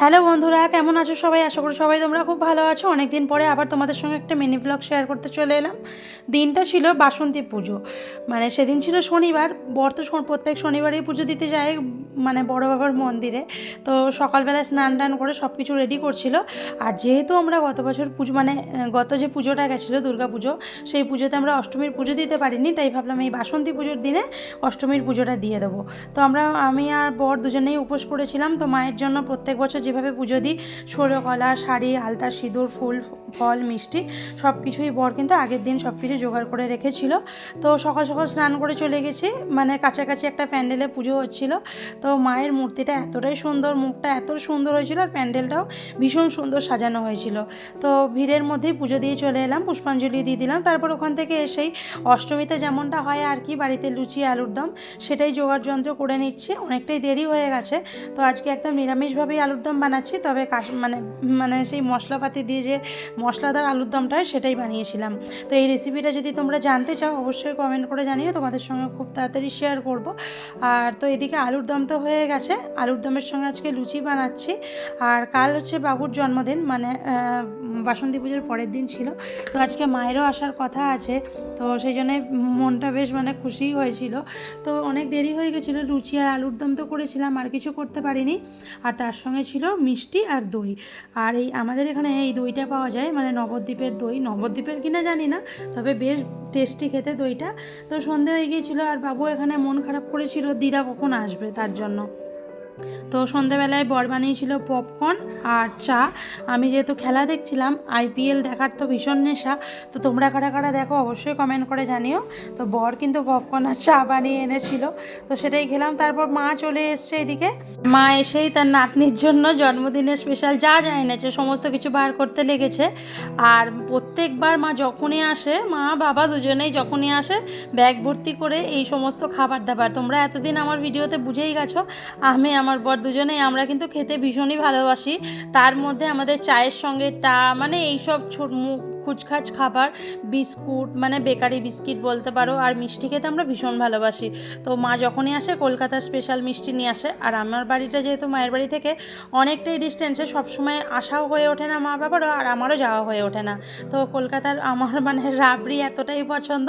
Hello বন্ধুরা, কেমন আছো সবাই? আশা করি সবাই তোমরা খুব ভালো আছো। অনেক দিন পরে আবার তোমাদের সঙ্গে একটা মিনি ব্লগ শেয়ার করতে চলে এলাম। দিনটা ছিল বাসন্তী পুজো। মানে সেদিন ছিল শনিবার, বর তো প্রত্যেক শনিবারেই পুজো দিতে যায় মানে বড় বাবার মন্দিরে। তো সকালবেলা স্নান টান করে সব কিছু রেডি করছিল। আর যেহেতু আমরা গত বছর পুজো মানে গত যে পুজোটা গেছিল, দুর্গা পুজো, সেই পুজোতে আমরা অষ্টমীর পুজো দিতে পারিনি, তাই ভাবলাম এই বাসন্তী পুজোর দিনে অষ্টমীর পুজোটা দিয়ে দেবো। তো আমরা, আমি আর বর দুজনেই উপোস করেছিলাম। তো মায়ের জন্য প্রত্যেক বছর যেভাবে পুজো দিই কলা, শাড়ি আলতা সিঁদুর, ফুল, ফল, মিষ্টি সব কিছুই বর কিন্তু আগের দিন সব কিছু জোগাড় করে রেখেছিল। তো সকাল সকাল স্নান করে চলে গেছি। মানে কাছাকাছি একটা প্যান্ডেলে পুজো হচ্ছিল। তো মায়ের মূর্তিটা এতটাই সুন্দর, মুখটা এত সুন্দর হয়েছিল আর প্যান্ডেলটাও ভীষণ সুন্দর সাজানো হয়েছিল। তো ভিড়ের মধ্যেই পুজো দিয়ে চলে এলাম, পুষ্পাঞ্জলি দিয়ে দিলাম। তারপর ওখান থেকে এসেই অষ্টমীতে যেমনটা হয় আর কি, বাড়িতে লুচি, আলুর দম, সেটাই জোগাড় যন্ত্র করে নিচ্ছি। অনেকটাই দেরি হয়ে গেছে। তো আজকে একদম নিরামিষভাবেই আলুর দম বানাচ্ছি। তবে কাশ মানে মানে সেই মশলাপাতি দিয়ে যে মশলাদার আলুর দমটা হয়, সেটাই বানিয়েছিলাম। তো এই রেসিপিটা যদি তোমরা জানতে চাও, অবশ্যই কমেন্ট করে জানিও তোমাদের সঙ্গে খুব তাড়াতাড়ি শেয়ার করব। আর তো এদিকে আলুর দম তো হয়ে গেছে। আলুর দমের সঙ্গে আজকে লুচি বানাচ্ছি। আর কাল হচ্ছে বাবুর জন্মদিন মানে বাসন্তী পুজোর পরের দিন ছিল। তো আজকে মায়েরও আসার কথা আছে। তো সেই জন্যে মনটা বেশ মানে খুশি হয়েছিল। তো অনেক দেরি হয়ে গেছিল, লুচি আর আলুর দম তো করেছিলাম, আর কিছু করতে পারিনি। আর তার সঙ্গে ছিল মিষ্টি আর দই। আর এই আমাদের এখানে এই দইটা পাওয়া যায় মানে নবদ্বীপের দই। নবদ্বীপের কিনা জানি না, তবে বেশ টেস্টি খেতে দইটা। তো সন্ধে হয়ে গিয়েছিল আর বাবু এখানে মন খারাপ করেছিল দিদা কখন আসবে তার জন্য। তো সন্ধেবেলায় বর বানিয়েছিল পপকর্ন আর চা। আমি যেহেতু খেলা দেখছিলাম আইপিএল দেখার তো ভীষণ নেশা। তো তোমরা কারা কারা দেখো অবশ্যই কমেন্ট করে জানিও। তো বর কিন্তু পপকর্ন আর চা বানিয়ে এনেছিল। তো সেটাই খেলাম। তারপর মা চলে এসছে এদিকে। মা এসেই তার নাতনির জন্য জন্মদিনের স্পেশাল যা যা এনেছে, সমস্ত কিছু বার করতে লেগেছে। আর প্রত্যেকবার মা যখনই আসে, মা, বাবা দুজনেই যখনই আসে ব্যাগ ভর্তি করে এই সমস্ত খাবার দাবার। তোমরা এতদিন আমার ভিডিওতে বুঝেই গেছো, আমি আমার বর দুজনেই আমরা কিন্তু খেতে ভীষণই ভালোবাসি। তার মধ্যে আমাদের চায়ের সঙ্গে টা মানে এইসব ছোট খুচখাচ খাবার বিস্কুট মানে বেকারি বিস্কিট বলতে পারো আর মিষ্টি খেতে আমরা ভীষণ ভালোবাসি। তো মা যখনই আসে কলকাতার স্পেশাল মিষ্টি নিয়ে আসে। আর আমার বাড়িটা যেহেতু মায়ের বাড়ি থেকে অনেকটাই ডিস্টেন্সে সবসময় আসাও হয়ে ওঠে না মা বাবারও আর আমারও যাওয়া হয়ে ওঠে না। তো কলকাতার আমার মানে রাবড়ি এতটাই পছন্দ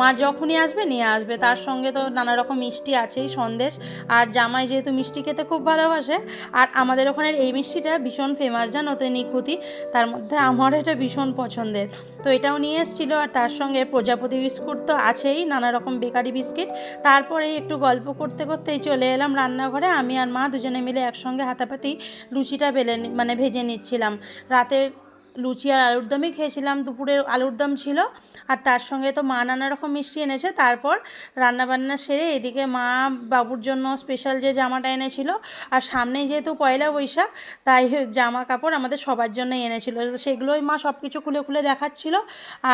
মা যখনই আসবে নিয়ে আসবে। তার সঙ্গে তো নানা রকম মিষ্টি আছেই সন্দেশ। আর জামাই যেহেতু মিষ্টি খেতে খুব ভালোবাসে আর আমাদের ওখানের এই মিষ্টিটা ভীষণ ফেমাস জানো তো নিখুঁতি তার মধ্যে আমার এটা ভীষণ পছন্দের। তো এটাও নিয়ে এসেছিল আর তার সঙ্গে প্রজাপতি বিস্কুট তো আছেই, নানা রকম বেকারি বিস্কিট। তারপরে একটু গল্প করতে করতেই চলে এলাম রান্নাঘরে। আমি আর মা দুজনে মিলে একসঙ্গে হাতাপাতি লুচিটা বেলে মানে ভেজে নিচ্ছিলাম। রাতের লুচি আর আলুর দমই খেয়েছিলাম, দুপুরে আলুর দম ছিল। আর তার সঙ্গে তো মা নানা রকম মিষ্টি এনেছে। তারপর রান্নাবান্না সেরে এদিকে মা বাবুর জন্য স্পেশাল যে জামাটা এনেছিল, আর সামনেই যেহেতু পয়লা বৈশাখ, তাই জামা কাপড় আমাদের সবার জন্যই এনেছিল। সেগুলোই মা সব কিছু খুলে খুলে দেখাচ্ছিল।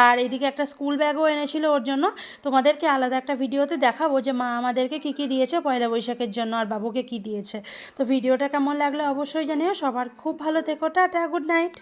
আর এদিকে একটা স্কুল ব্যাগও এনেছিল ওর জন্য। তোমাদেরকে আলাদা একটা ভিডিওতে দেখাবো যে মা আমাদেরকে কী কী দিয়েছে পয়লা বৈশাখের জন্য আর বাবুকে কী দিয়েছে। তো ভিডিওটা কেমন লাগল অবশ্যই জানিও। সবার খুব ভালো থেকো। Tata good night